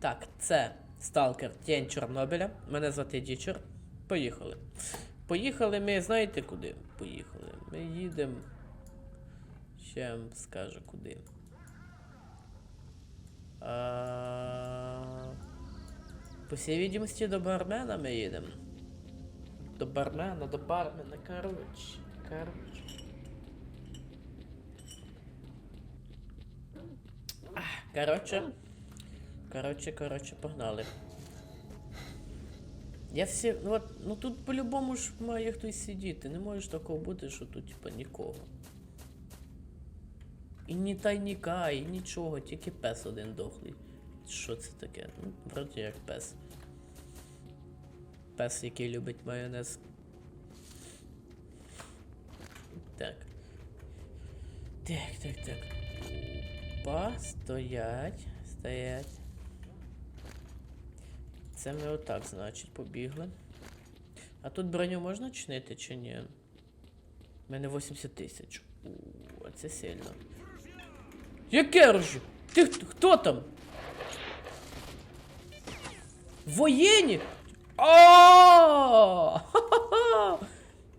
Так, це Сталкер Тінь Чорнобиля. Мене звати Дічер. Поїхали. Поїхали ми, знаєте куди? Поїхали. Ми їдемо. Ще скажу куди. А... По всій відомості до бармена ми їдемо. До бармена, до бармена, коротше. Коротше. Коротше. Коротше, коротше, погнали. Я всі. Ну от, ну тут по-любому ж має хтось сидіти. Не може такого бути, що тут, типа, нікого. І ні тайніка, і нічого, тільки пес один дохлий. Що це таке? Ну, вроді як пес. Пес, який любить майонез. Так. Так, так, так. Па, стоять, стоять. Це ми отак, значить, побігли. А тут броню можна чинити чи ні? У мене 80 тисяч. А це сильно. Яке ружу? Ти хто- там? Воєнні? А!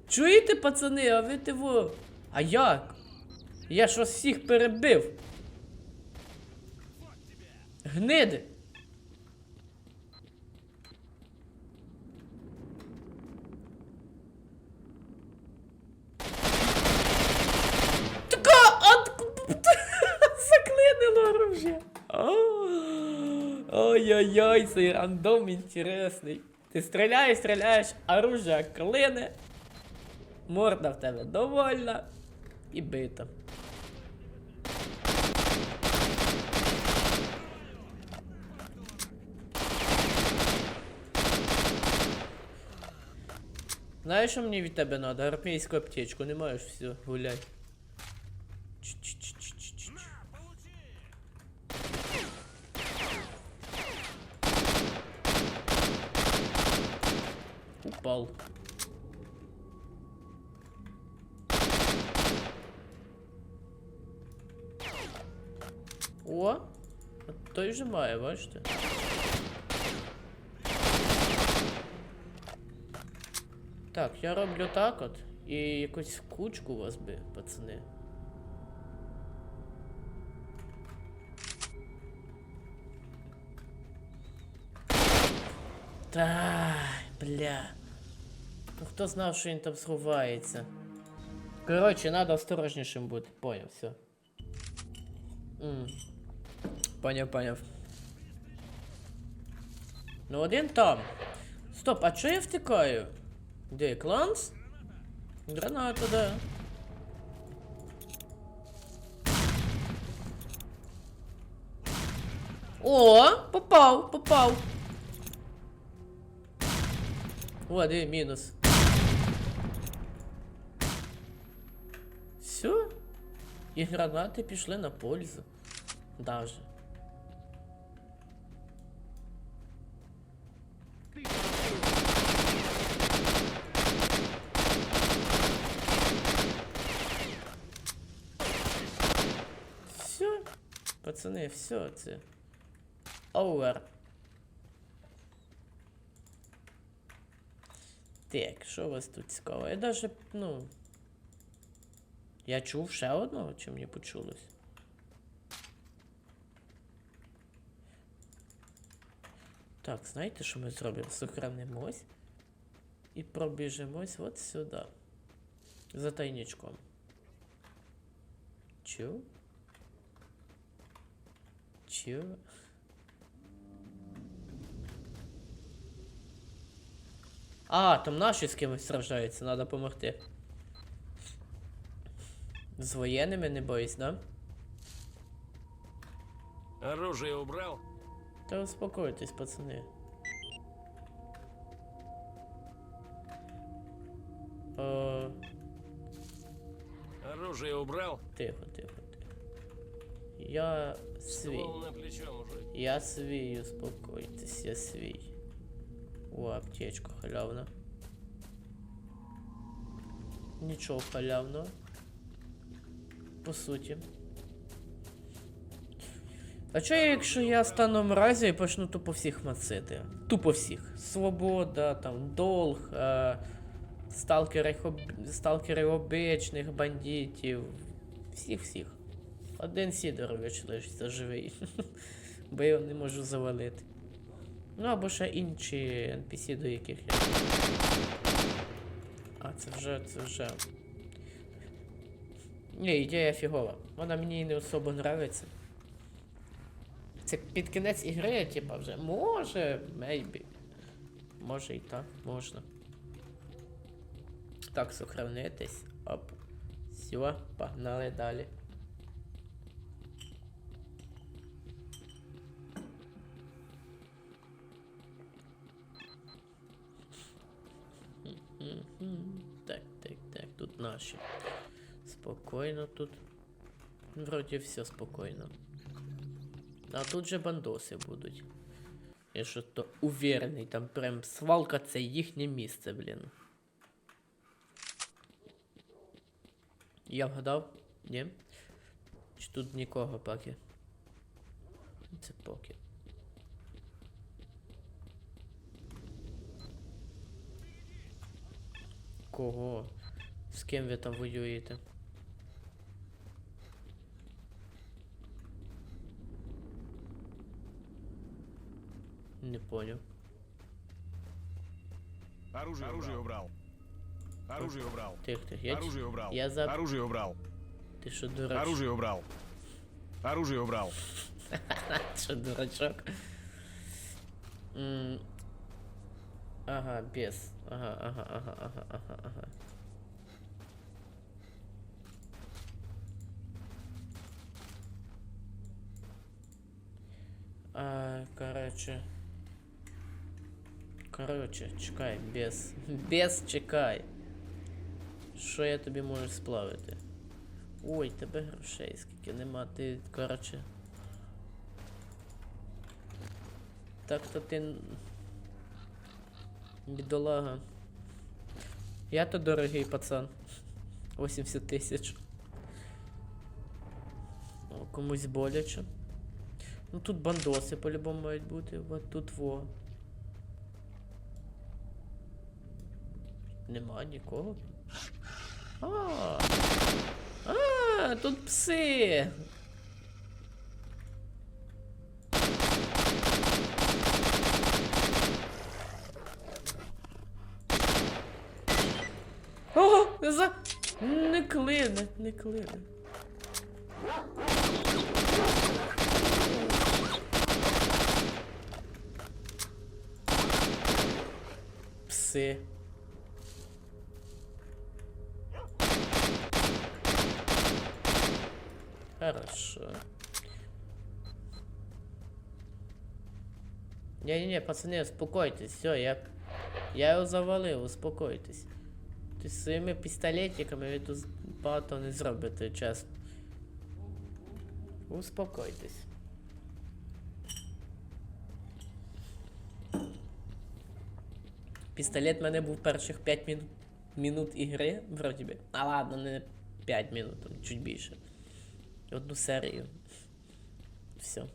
Чуєте, пацани, а ви тиво. А як? Я ж вас всіх перебив. Гниди. Така от... Заклинило оружие. Ой-ой-ой, цей рандом інтересний. Ти стріляєш, стріляєш, оружие клине. Морда в тебе довольна і бита. Знаєш, що мені від тебе треба? Армійську аптечку, не маєш все, гуляй. Упал. О! Той же має, бачите? Так, я роблю так от. І якусь кучку вас би, пацани. Та, бля. Ну хто знав, що він там сховається? Коротше, треба осторожнішим бути. Поняв, все. М. Поняв, поняв. Ну один там. Стоп, а чого я втикаю? Де кланс? Граната, да. О, попав, попав. О, де мінус. І гранати пішли на пользу. Даже. Все. Пацани, все це. Овер. Так, що у вас тут цікаво? Я даже, ну. Я чув ще одного, чи мені почулось? Так, знаєте, що ми зробимо? Сохранимось і пробіжимось от сюди. За тайничком. Чу? Чу? А, там наші з кимось сражаються, треба допомогти. З воєнними не боюсь, да? Оружие убрал? Та успокойтесь, пацани. О, Оружие убрал? тихо, тихо, тихо. Я свій. На плечо, мужик. Я свій, успокойтесь, я свій. О, аптечка халявна. Нічого халявного. По суті. А що, якщо я стану мразю і почну тупо всіх мацити? Тупо всіх. Свобода, там, долг, е, сталкери, сталкери обичних бандитів. Всіх-всіх. Один Сідорович лишиться живий. Бо я його не можу завалити. Ну або ще інші NPC, до яких я. А, це вже, це вже. Ні, ідея фігова. Вона мені не особо нравиться. Це під кінець ігри, типа вже може, maybe. Може і так, можна. Так, сохранитись. Оп. Все, погнали далі. Так, так, так, тут наші. Спокійно тут. Вроді все спокійно. А тут же бандоси будуть. Я що то уверений, там прям свалка це їхнє місце, блін. Я вгадав? Ні? Чи тут нікого поки? Це поки. Кого? З ким ви там воюєте? Не понял. Оружие, оружие убрал. Оружие убрал. Тих, тих. Я, Оружие убрал. я за- Оружие убрал. Ти що дурачок? Оружие убрал. Оружие убрал. Що дурачок? Ага, без. Ага, ага, ага, ага, ага, ага. А, короче. Короче, чекай, без. Без чекай. Що я тобі можу сплавити? Ой, тебе грошей скільки нема, ти, короче. Так то ти. Бідолага. Я то дорогий пацан. 80 тисяч. Комусь боляче. Ну тут бандоси по-любому мають бути. От тут во. Нема нікого. А, а, тут пси. Не за. Не клине, не клине. Пси. Хорошо. Не-не-не, пацаны, успокойтесь, все, я... Я його завалив, успокойтесь. Ти своїми пістолетиками ви тут багато не зробите, чесно. Успокойтесь. Пістолет в мене був перших 5 минут, минут ігри, вроді би. А ладно, не 5 минут, чуть більше. Одну серію. Все.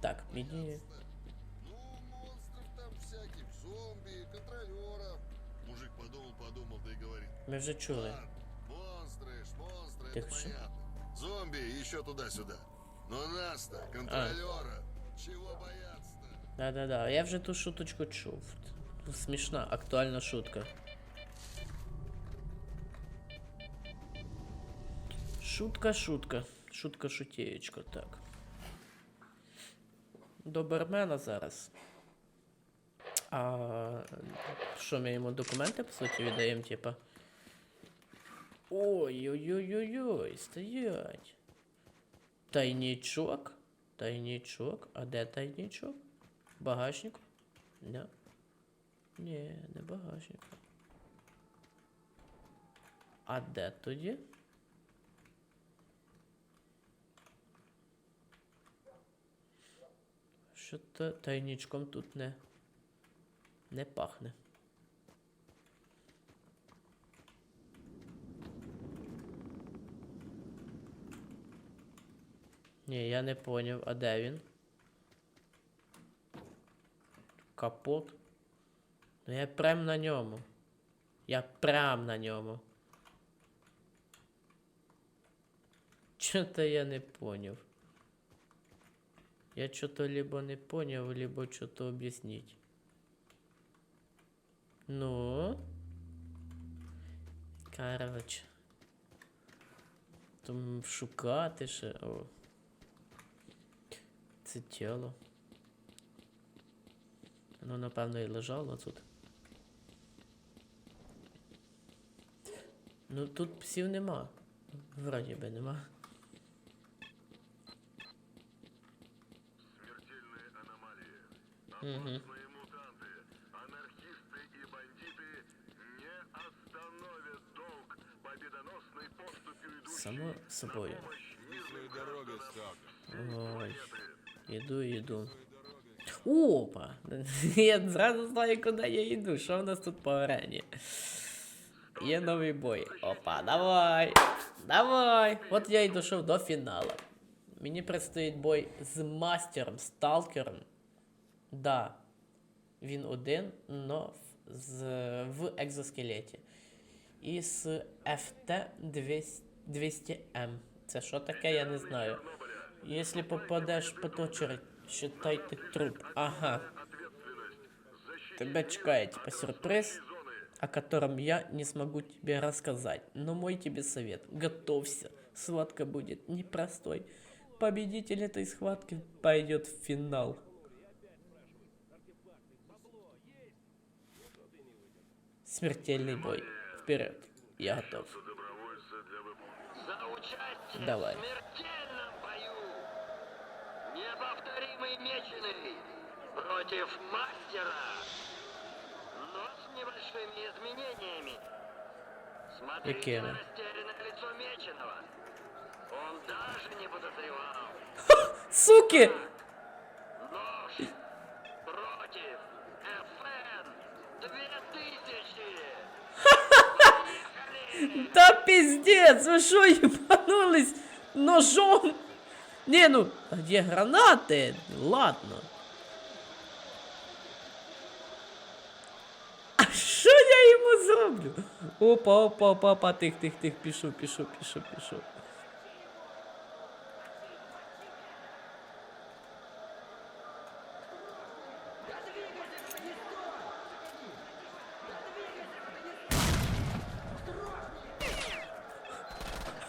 Так, мені. Ну, монстров там всяких, зомби, контролеров. Мужик подумал, подумал, да и говорит. Ми вже чули. «Ладно, монстры, ж, монстры, Так это что? понятно. Зомби еще туда-сюда. Но нас-то, контролера, чего бояться-то? Да-да-да, я вже ту шуточку чув. Смішна, актуальна шутка. Шутка, шутка. Шутка, шутєєчка, так. До бармена зараз. А що ми йому документи, по суті, віддаємо, типа. Ой-ой-ой-ой-ой, стоять. Тайнічок? Тайнічок? А де тайнічок? Багажник? Не. Ні, не багажник. А де тоді? Що то тайнічком тут не. Не пахне. Ні, я не поняв, а де він? Капот. Ну я прям на ньому. Я прям на ньому. Чё-то я не поняв. Я что-то либо не поняв, либо что-то объяснить. Ну. Короче. Там шукати ще. О. Це тіло. Воно, напевно, і лежало тут. Ну тут псів нема. Вроді би нема. Опасные мутанты, анархисты и бандиты не остановят долг победоносной поступью идущей Само собою. помощь Свою дорогу, Сталкер. Ой. Іду, іду. Опа! Я зразу знаю, куди я йду. Що в нас тут по арені? Є новий бой. Опа, давай! Давай! От я й дійшов до фіналу. Мені предстоїть бой з мастером, сталкером. Да. Він один, но в- з, в екзоскелеті. І з FT 200M. Це що таке, я не знаю. Если попадешь под очередь, считай ты труп. Ага. Тебя чекает типа сюрприз, о котором я не смогу тебе рассказать. Но мой тебе совет. Готовься. Схватка будет непростой. Победитель этой схватки пойдет в финал. Смертельный бой. Вперед. Я готов. Давай. Неповторимый меченый против мастера. Но с небольшими изменениями. Смотрите Какими? на растерянное лицо меченого. Он даже не подозревал. Суки! Пиздец, вы что, ебанулись ножом? Не, ну, а где гранаты? Ладно. А що я йому зроблю? Опа, опа, опа, опа, тих, тих, тих, пишу, пишу. пішов, пішов.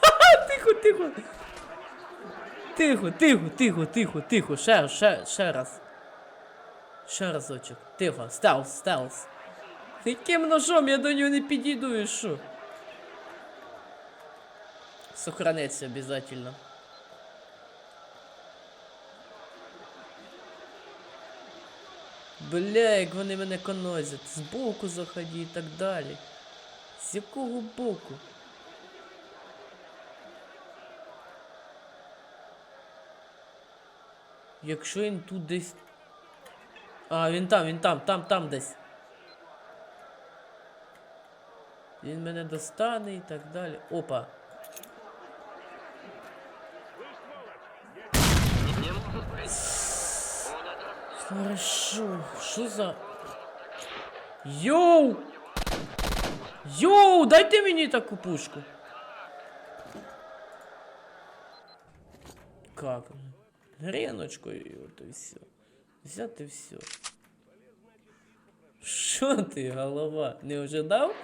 Ха, Тихо, тихо. Тихо, тихо, тихо, тихо. Ще, ще, ще раз. Ще разочок. Тихо, стелс, стелс. Яким ножом я до нього не підійду і що? Сохраниться обязательно. Бля, як вони мене конозять. Збоку заході і так далі. З якого боку? Якщо він тут десь. А, він там, він там, там, там десь. Він мене достане і так далі. Опа. Хорошо. Що за. Йоу! Йоу, дайте мені таку пушку. Как? Греночкою і от і все. Взяти все. Що ти, голова? Не ожидав?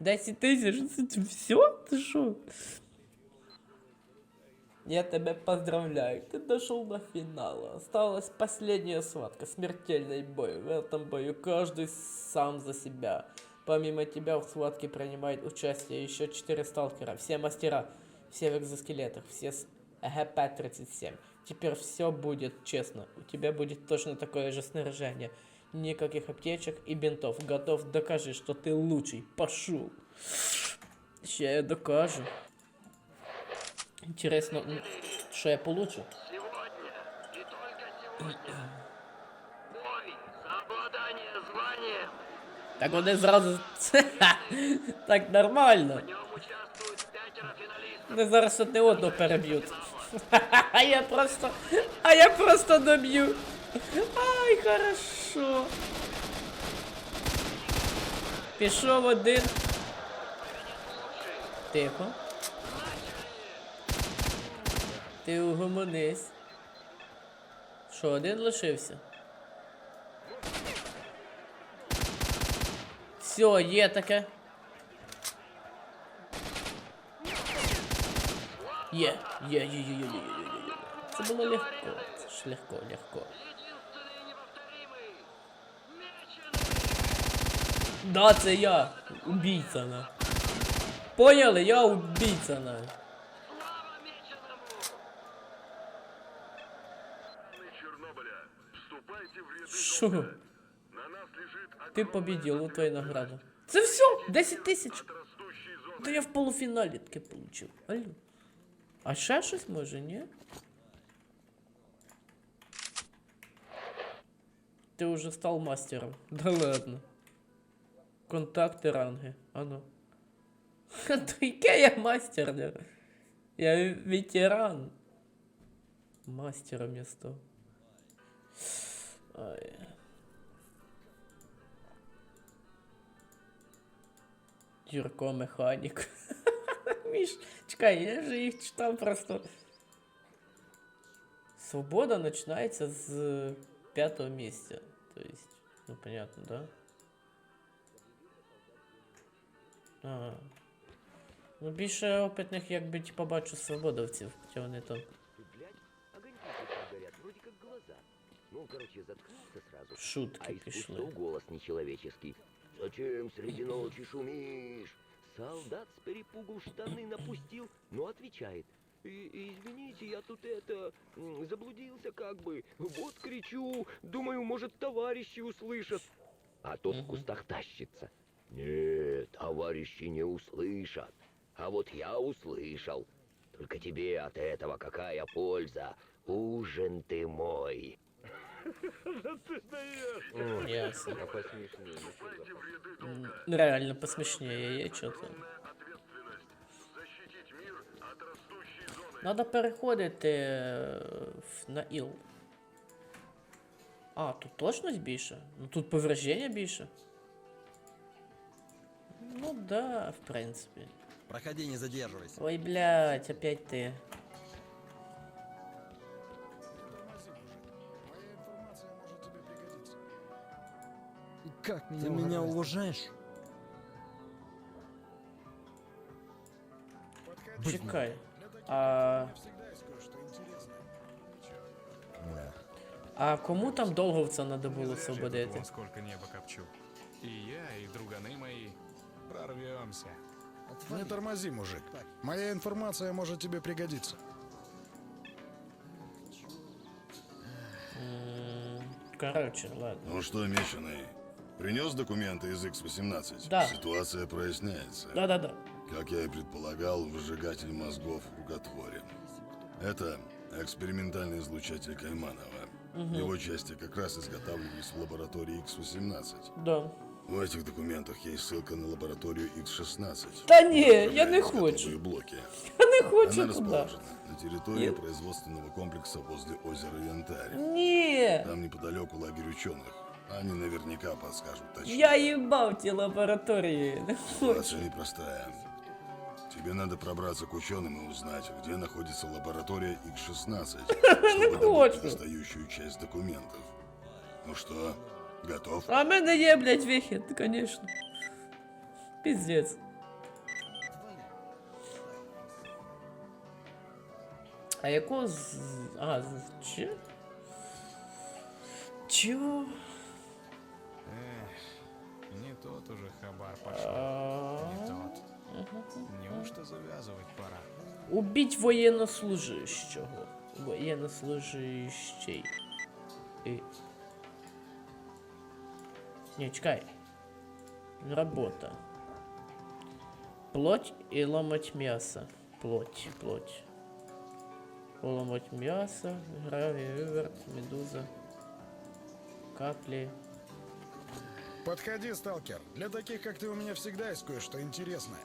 10 тисяч? Це все? Ти що? Я тебя поздравляю, ты дошел до финала. Осталась последняя схватка, смертельный бой. В этом бою каждый сам за себя. Помимо тебя в схватке принимает участие еще 4 сталкера, все мастера, все в экзоскелетах, все ГП-37. Теперь все будет честно. У тебя будет точно такое же снаряжение. Никаких аптечек и бинтов. Готов, докажи, что ты лучший. Пошел. Сейчас я докажу. Интересно, что я получу? Так вони зразу. так нормально. В нем участвуют пятеро финалистов. Вони зараз одне одного переб'ють. А я просто. А я просто доб'ю. Ай, хорошо. Пішов один. Тихо. Ти угомонись. Що, один лишився? Все, є таке. Є, є, є, є, є, є, є, є, є. Це було легко. Це ж легко, легко. Единственный и неповторимый. Меченый. Да, це я. Убійця на. Поняли? Я убійця на. Слава Меченому. Чернобыля, вступайте в ряды Що? На нас лежит Ти побідів, у твоя награда. Це все? 10 тисяч? растущий зон. То я в полуфіналі таке получив. Алло. А ще щось може, ні? Ти вже став мастером. Да ладно. Контакти ранги. Ха, то яке я мастер? Я ветеран. Мастером я став. Ай. Юрко механік. Міш, чекай, я вже їх читав просто. Свобода починається з п'ятого місця. Тобто, ну понятно, да? Ага. Ну більше опитних, якби типа бачу свободовців, хоча вони там Ты глянь, огоньки слегка горят, вроде как глаза. Ну, короче, заткнулся сразу. А шутки из пішли. кустов голос нечеловеческий. Зачем среди ночи шумишь? Солдат с перепугу штаны напустил, но отвечает. «И- Извините, я тут это заблудился как бы. Вот кричу, думаю, может товарищи услышат. А тот в кустах тащится. Нет, товарищи не услышат. А вот я услышал. Только тебе от этого какая польза? Ужин ты мой. Ясно. А посмешнее. М, Реально посмішніє є чого-то. Защитить мир от растущей зоны. Надо переходити е, в- на іл. А, тут точність більше? Ну тут повреждення більше. Ну да, в принципі. Проходи, не задерживайся. Ой, блядь, опять ти. Как меня Ты меня уважаешь? Чекай. А, Да. а кому там довговця треба було освободити? Сколько неба копчу. И я, и друганы мои прорвемся. Не тормози, мужик. Моя информация может тебе пригодиться. Короче, ладно. Ну что, Меченый, принес документы из X-18? Да. Ситуация проясняется. Да-да-да. Как я и предполагал, выжигатель мозгов рукотворен. Это экспериментальный излучатель Кайманова. Его части как раз изготавливались в лаборатории X-18. Да. В этих документах есть ссылка на лабораторию X-16. Та ні, я не хочу. блоки. Я не Она хочу туди. расположена на территории Нет. производственного комплекса возле озера Янтарь. Ні. Там неподалеку лагерь ученых. Они наверняка подскажут точно. Я їбав ті лабораторії. Не хочу. Ситуация непростая. Тебе надо пробраться к ученым и узнать, где находится лаборатория X-16, чтобы добыть хочу. недостающую часть документов. Ну что, готов? А в мене є, блядь, вихід, звісно. Піздець. А якого з. А, з. Чи? Чого? Эх, не тот уже хабар пошел. А, Не тот. Неужто завязывать пора? Убить воєннослужащого. Воєннослужащий. І... Не, чекай. Работа. Плоть и ломать мясо. Плоть, плоть. Поломать мясо, гравий, виверт, медуза. Капли. Подходи, сталкер. Для таких, как ты, у меня всегда есть кое-что интересное.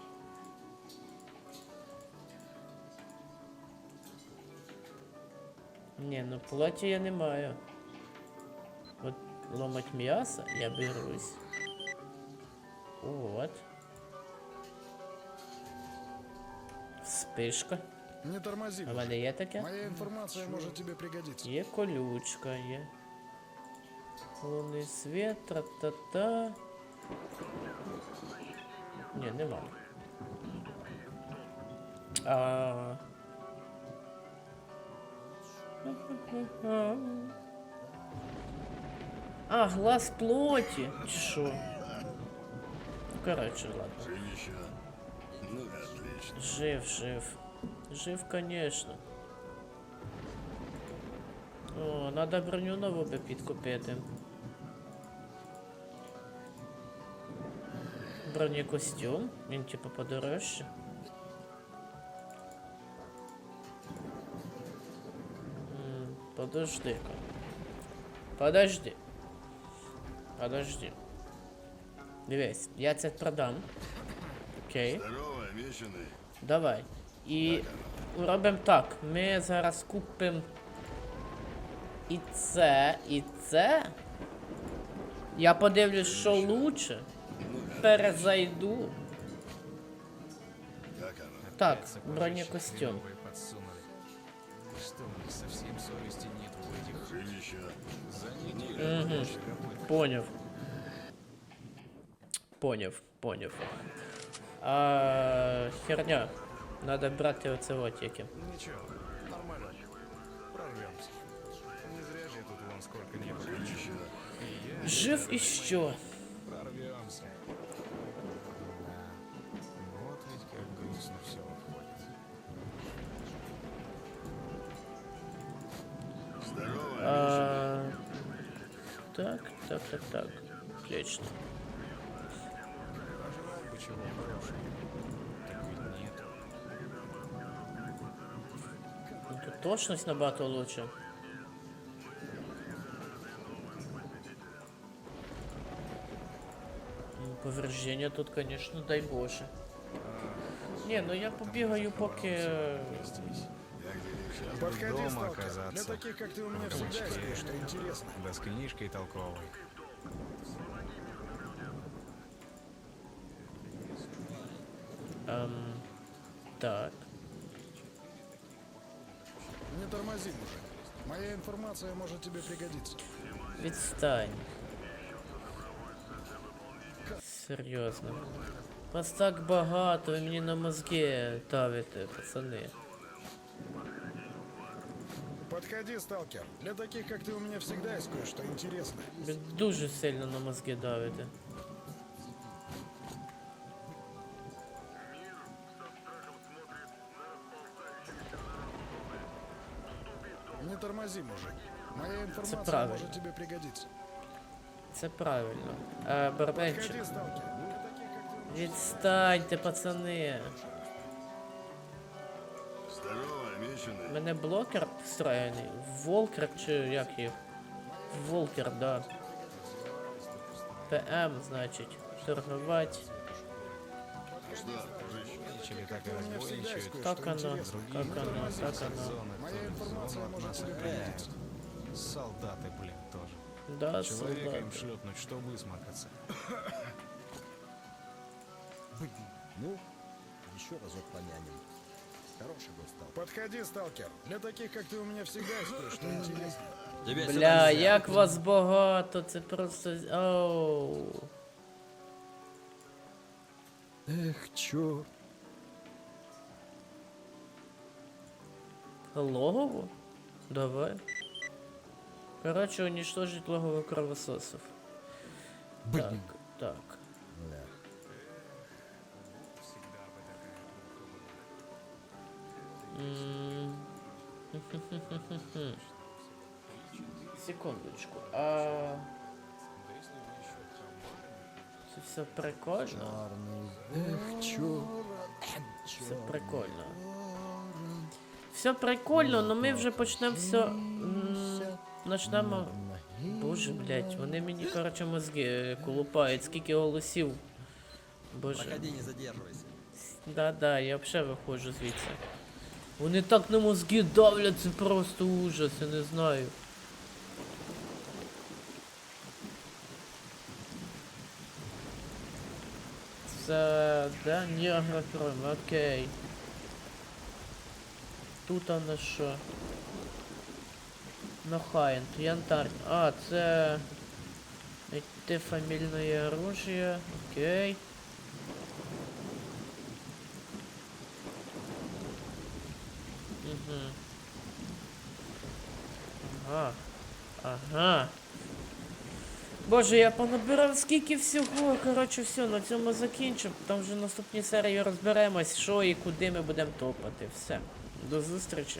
Ні, ну плоті я не маю. От ломать м'ясо я берусь. От. Спишка. Не тормози. А в мужик. мене є таке? Моя информация может тебе пригодиться. Є колючка, є. Лунний світ, тра-та-та. Ні, нема. А... А, глаз плоті. Чи що? Ну, коротше, ладно. Жив еще? Ну, отлично. Жив, жив. Жив, конечно. О, надо броню нову би підкупити. Бронекостюм, він типу подорожче. Подожди-ка. Подожди. Подожди. Дивись, я це продам. Окей. Здорово. Давай. І робимо так. Ми зараз купимо і це, і це. Я подивлюсь, що лучше. перезайду. Так, бронекостюм. Угу. Понял. Понял, понял. А, херня. Надо брать его целого аптеки. Ничего, нормально. Прорвемся. Не зря же тут вон сколько не было. Жив еще. Прорвемся. Так, так. Отлично. Пожелать бы чего хорошего. Так ведь нет. Ну, Тут точность набагато лучше. Ну, Повреждення тут, конечно, дай Боже. Не, ну я побігаю, поки. е, Здесь. Подходи, дома сталкер. Для оказаться. таких, как ты, у меня всегда есть кое-что интересное. Да с книжкой толковой. Ем, так. Не тормози, мужик. Моя информация может тебе пригодиться. Відстань. Серйозно. Вас так багато, ви мені на мозги давите, пацани. Подходи, сталкер. Для таких, как ты, у меня всегда есть кое-что интересное. Дуже сильно на мозги давите. Не тормози, мужик. Моя информация правильно. может тебе пригодиться. Це правильно. Е, Барбенчик. Подходи, сталкер. мене блокер встроєний. Волкер чи як їх? Волкер, да. ПМ, значить. Торгувати. Ну что, дружище? Начали так и у меня всегда есть разбойничают. кое-что Как оно? интересное. Как Не оно? тормози, Как сталкер. оно? Зоны Моя тоже, информация зоны от может нас тебе э, пригодиться. Солдаты, блин, тоже. Да, Человека им солдати. шлепнуть, что высморкаться. Ну, еще разок помянем. Хороший был стал. Подходи, сталкер. Для таких, как ты, у меня всегда есть кое-что интересное. Тебе Бля, як вас багато, це просто. Оу. Эх, чё? Логово? Давай. Короче, уничтожить логово кровососов. Так, так. Секундочку. А... Це все прикольно. Все прикольно. Все прикольно, але ми вже почнемо все. м, Почнемо. Боже, блядь, вони мені, короче, мозги е, колупають, скільки голосів. Боже. Проходи, не задерживайся. Да-да, я взагалі виходжу звідси. Вони так на мозги давлять, це просто ужас, я не знаю. Це де Ніаграфром, окей. Тут а на що? На Хайнт, янтарь. А, це... Те фамильное оружие, окей. Ага. Ага. Боже, я понабирав скільки всього. Коротше, все, на цьому закінчимо. Там вже в наступній серії розберемось, що і куди ми будемо топати. Все. До зустрічі.